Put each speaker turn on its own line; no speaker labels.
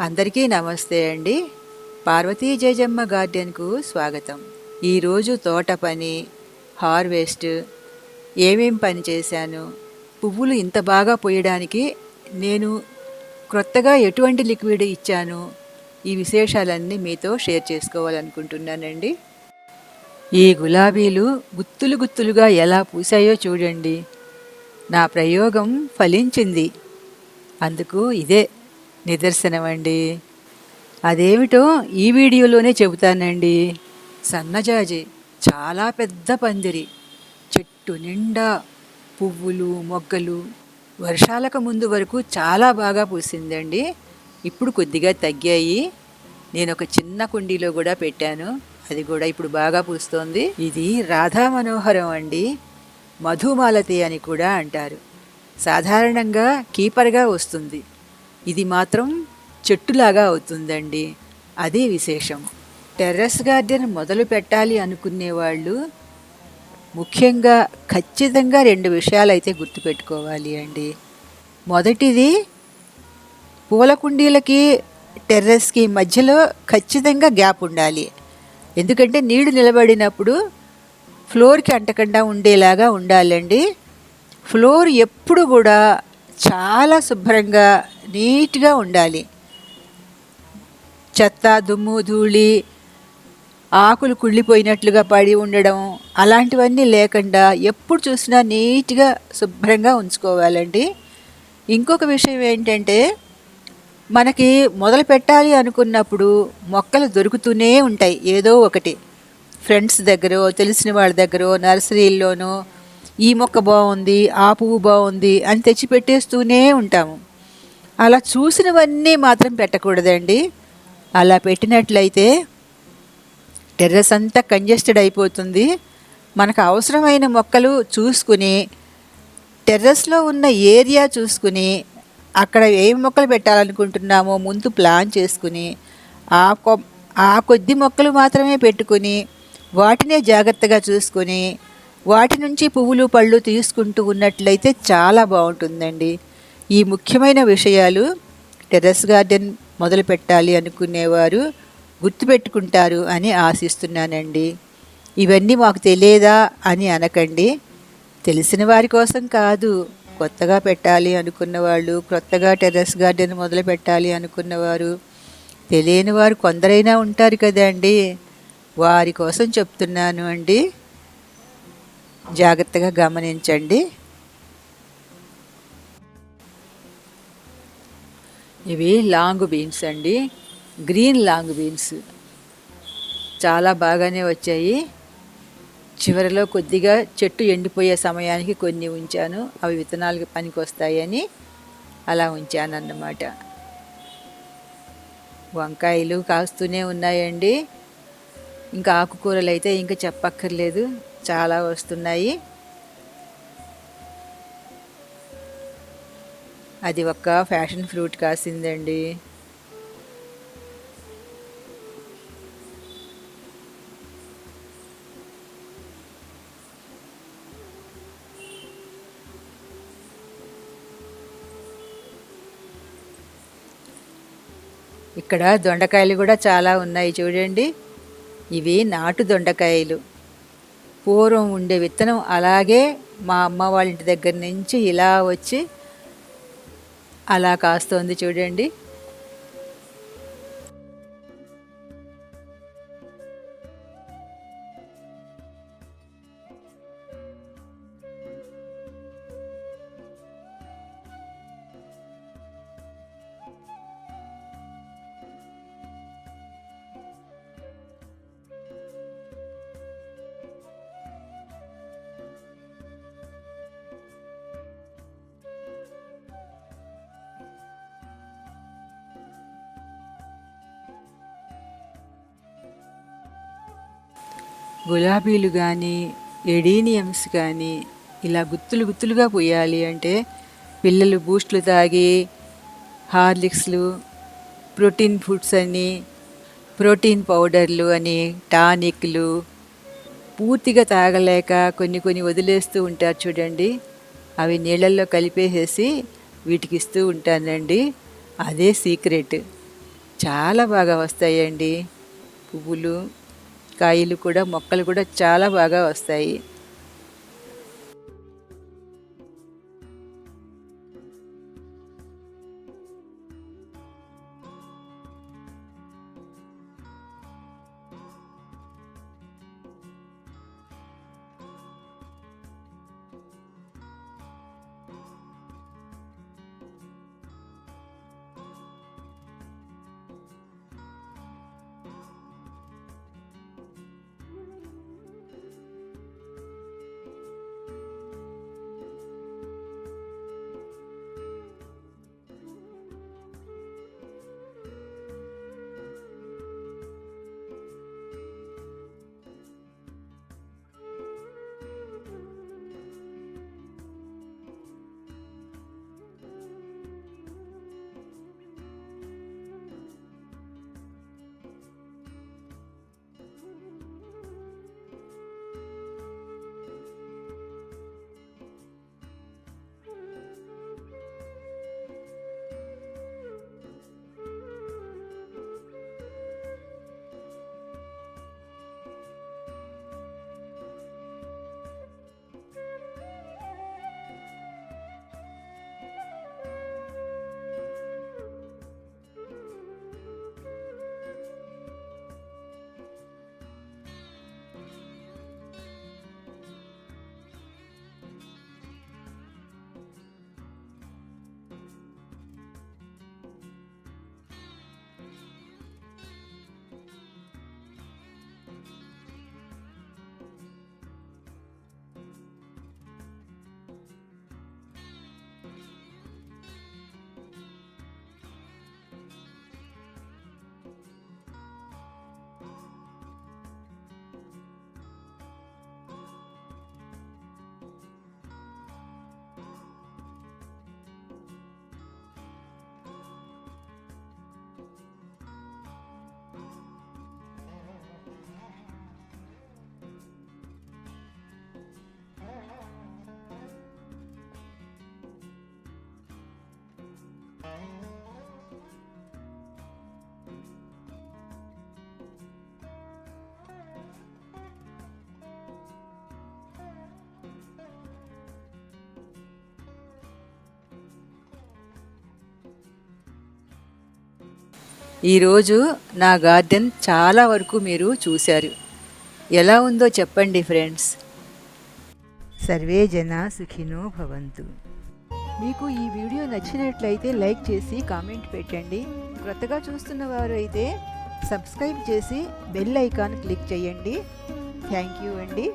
అందరికీ నమస్తే అండి. పార్వతీ జయజమ్మ గార్డెన్కు స్వాగతం. ఈరోజు తోట పని హార్వెస్ట్ ఏమేం పని చేశాను పువ్వులు ఇంత బాగా పోయడానికి నేను క్రొత్తగా ఎటువంటి లిక్విడ్ ఇచ్చాను ఈ విశేషాలన్నీ మీతో షేర్ చేసుకోవాలనుకుంటున్నానండి. ఈ గులాబీలు గుత్తులు గుత్తులుగా ఎలా పూసాయో చూడండి. నా ప్రయోగం ఫలించింది. అందుకు ఇదే. నిదర్శనమండి. అదేమిటో ఈ వీడియోలోనే చెబుతానండి. సన్నజాజి చాలా పెద్ద పందిరి చెట్టు నిండా పువ్వులు మొగ్గలు వర్షాలకు ముందు వరకు చాలా బాగా పూసిందండి. ఇప్పుడు కొద్దిగా తగ్గాయి. నేను ఒక చిన్న కుండీలో కూడా పెట్టాను. అది కూడా ఇప్పుడు బాగా పూస్తోంది. ఇది రాధా మనోహరం అండి. మధుమాలతి అని కూడా అంటారు. సాధారణంగా కీపర్గా వస్తుంది. ఇది మాత్రం చెట్టులాగా అవుతుందండి. అదే విశేషం. టెర్రస్ గార్డెన్ మొదలు పెట్టాలి అనుకునే వాళ్ళు ముఖ్యంగా ఖచ్చితంగా రెండు విషయాలు అయితే గుర్తుపెట్టుకోవాలి అండి. మొదటిది పూల కుండీలకి టెర్రస్కి మధ్యలో ఖచ్చితంగా గ్యాప్ ఉండాలి. ఎందుకంటే నీళ్ళు నిలబడినప్పుడు ఫ్లోర్కి అంటకుండా ఉండేలాగా ఉండాలండి. ఫ్లోర్ ఎప్పుడు కూడా చాలా శుభ్రంగా నీట్గా ఉండాలి. చెత్త దుమ్ము ధూళి ఆకులు కుళ్ళిపోయినట్లుగా పడి ఉండడం అలాంటివన్నీ లేకుండా ఎప్పుడు చూసినా నీట్గా శుభ్రంగా ఉంచుకోవాలండి. ఇంకొక విషయం ఏంటంటే మనకి మొదలు పెట్టాలి అనుకున్నప్పుడు మొక్కలు దొరుకుతూనే ఉంటాయి ఏదో ఒకటి. ఫ్రెండ్స్ దగ్గర తెలిసిన వాళ్ళ దగ్గర నర్సరీల్లోనూ ఈ మొక్క బాగుంది ఆ పువ్వు బాగుంది అని తెచ్చి పెట్టేస్తూనే ఉంటాము. అలా చూసినవన్నీ మాత్రం పెట్టకూడదండి. అలా పెట్టినట్లయితే టెర్రస్ అంతా కంజెస్టెడ్ అయిపోతుంది. మనకు అవసరమైన మొక్కలు చూసుకుని టెర్రస్లో ఉన్న ఏరియా చూసుకుని అక్కడ ఏ మొక్కలు పెట్టాలనుకుంటున్నామో ముందు ప్లాన్ చేసుకుని ఆ కొ ఆ కొద్ది మొక్కలు మాత్రమే పెట్టుకుని వాటినే జాగ్రత్తగా చూసుకొని వాటి నుంచి పువ్వులు పళ్ళు తీసుకుంటూ ఉన్నట్లయితే చాలా బాగుంటుందండి. ఈ ముఖ్యమైన విషయాలు టెర్రస్ గార్డెన్ మొదలు పెట్టాలి అనుకునేవారు గుర్తుపెట్టుకుంటారు అని ఆశిస్తున్నానండి. ఇవన్నీ మాకు తెలియదా అని అనకండి. తెలిసిన వారి కోసం కాదు కొత్తగా పెట్టాలి అనుకున్న వాళ్ళు కొత్తగా టెర్రస్ గార్డెన్ మొదలు పెట్టాలి అనుకున్నవారు. తెలియని వారు కొందరైనా ఉంటారు కదండి. వారి కోసం చెప్తున్నాను అండి. జాగ్రత్తగా గమనించండి. ఇవి లాంగ్ బీన్స్ అండి. Green long beans. చాలా బాగానే వచ్చాయి. చివరిలో కొద్దిగా చెట్టు ఎండిపోయే సమయానికి కొన్ని ఉంచాను. అవి విత్తనాలకి పనికి వస్తాయని అలా ఉంచాను అన్నమాట వంకాయలు కాస్తూనే ఉన్నాయండి. ఇంకా ఆకుకూరలు అయితే ఇంకా చెప్పక్కర్లేదు. చాలా వస్తున్నాయి. అది ఒక్క ఫ్యాషన్ ఫ్రూట్ కాసిందండి. ఇక్కడ దొండకాయలు కూడా చాలా ఉన్నాయి చూడండి. ఇవి నాటు దొండకాయలు. పూర్వం ఉండే విత్తనం అలాగే మా అమ్మ వాళ్ళ ఇంటి దగ్గర నుంచి ఇలా వచ్చి అలా కాస్తోంది చూడండి. గులాబీలు కానీ ఎడీనియమ్స్ కానీ ఇలా గుత్తులు గుత్తులుగా పోయాలి అంటే పిల్లలు బూస్ట్లు తాగి హార్లిక్స్లు ప్రోటీన్ ఫుడ్స్ అని ప్రోటీన్ పౌడర్లు అని టానిక్లు పూర్తిగా తాగలేక కొన్ని కొన్ని వదిలేస్తూ ఉంటారు చూడండి. అవి నీళ్ళల్లో కలిపేసేసి వీటికి ఇస్తూ ఉంటానండి. అదే సీక్రెట్. చాలా బాగా వస్తాయండి పువ్వులు. కాయలు కూడా మొక్కలు కూడా చాలా బాగా వస్తాయి. ఈరోజు నా గార్డెన్ చాలా వరకు మీరు చూశారు. ఎలా ఉందో చెప్పండి ఫ్రెండ్స్. సర్వే జన సుఖినో భవంతు. మీకు ఈ వీడియో నచ్చినట్లయితే లైక్ చేసి కామెంట్ పెట్టండి. కొత్తగా చూస్తున్న వారు అయితే సబ్స్క్రైబ్ చేసి బెల్ ఐకాన్ క్లిక్ చేయండి. థ్యాంక్ యూ అండి.